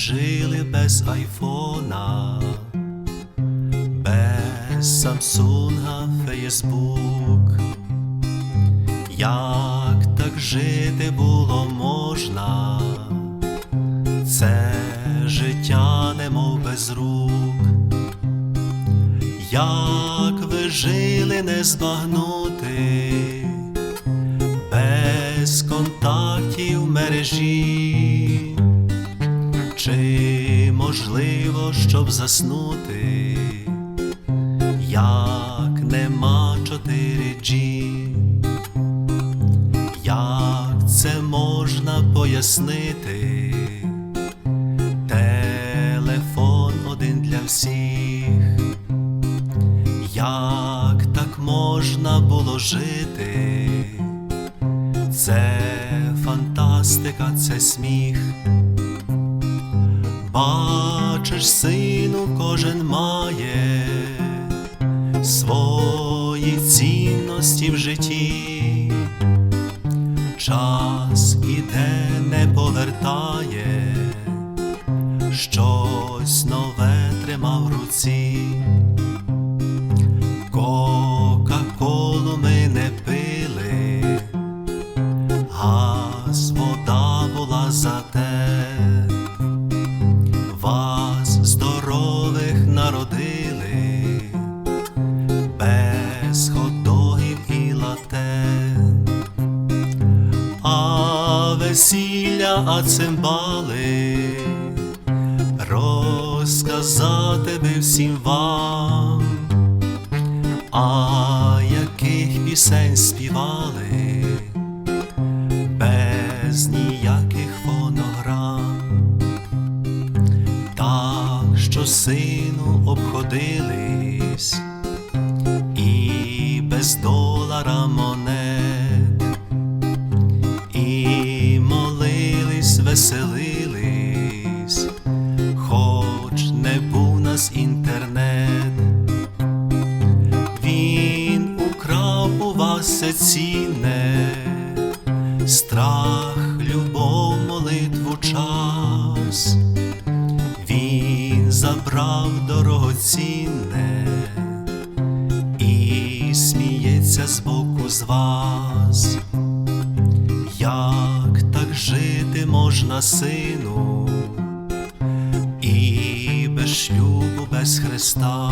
жили без айфона, без Самсунга, Фейсбук. Як так жити було можна? Це життя немов без рук. Як ви жили не збагнути, без контактів мережі, чи можливо, щоб заснути, як нема 4G, як це можна пояснити? Телефон один для всіх. Як так можна було жити? Це фантастика, це сміх. Бачиш, сину, кожен має свої цінності в житті. Час іде, не повертає, щось нове тримав в руці. Весілля, а цимбали розказати би всім вам. А яких пісень співали без ніяких фонограм, так що сину обходились нас інтернет. Він украв у вас все страх, любов, молитву, час. Він забрав дорогоцінне і сміється збоку з вас. Як так жити можна, сину, без Христа?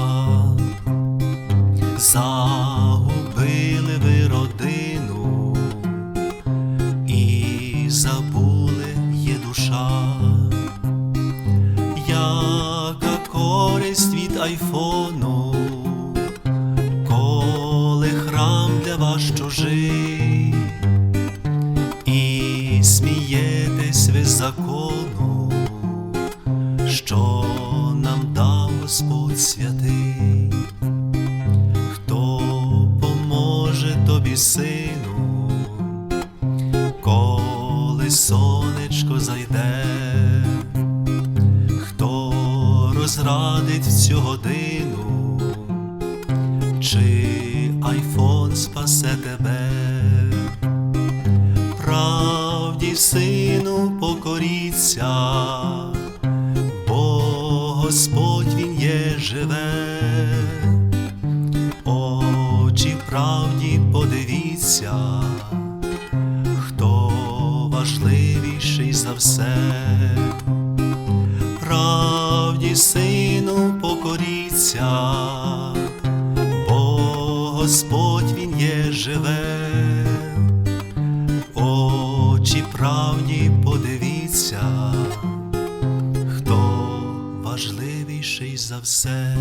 Загубили ви родину і забули є душа, яка користь від айфону, коли храм для вас чужий, і смієтесь ви з тобі, коли сонечко зайде, хто розрадить в цю годину, чи айфон спасе тебе, правді, сину, покоріться, бо Господь він є живе. Правді подивіться, хто важливіший за все, правді, сину, покоріться, бо Господь він є живе, очі правді подивіться, хто важливіший за все.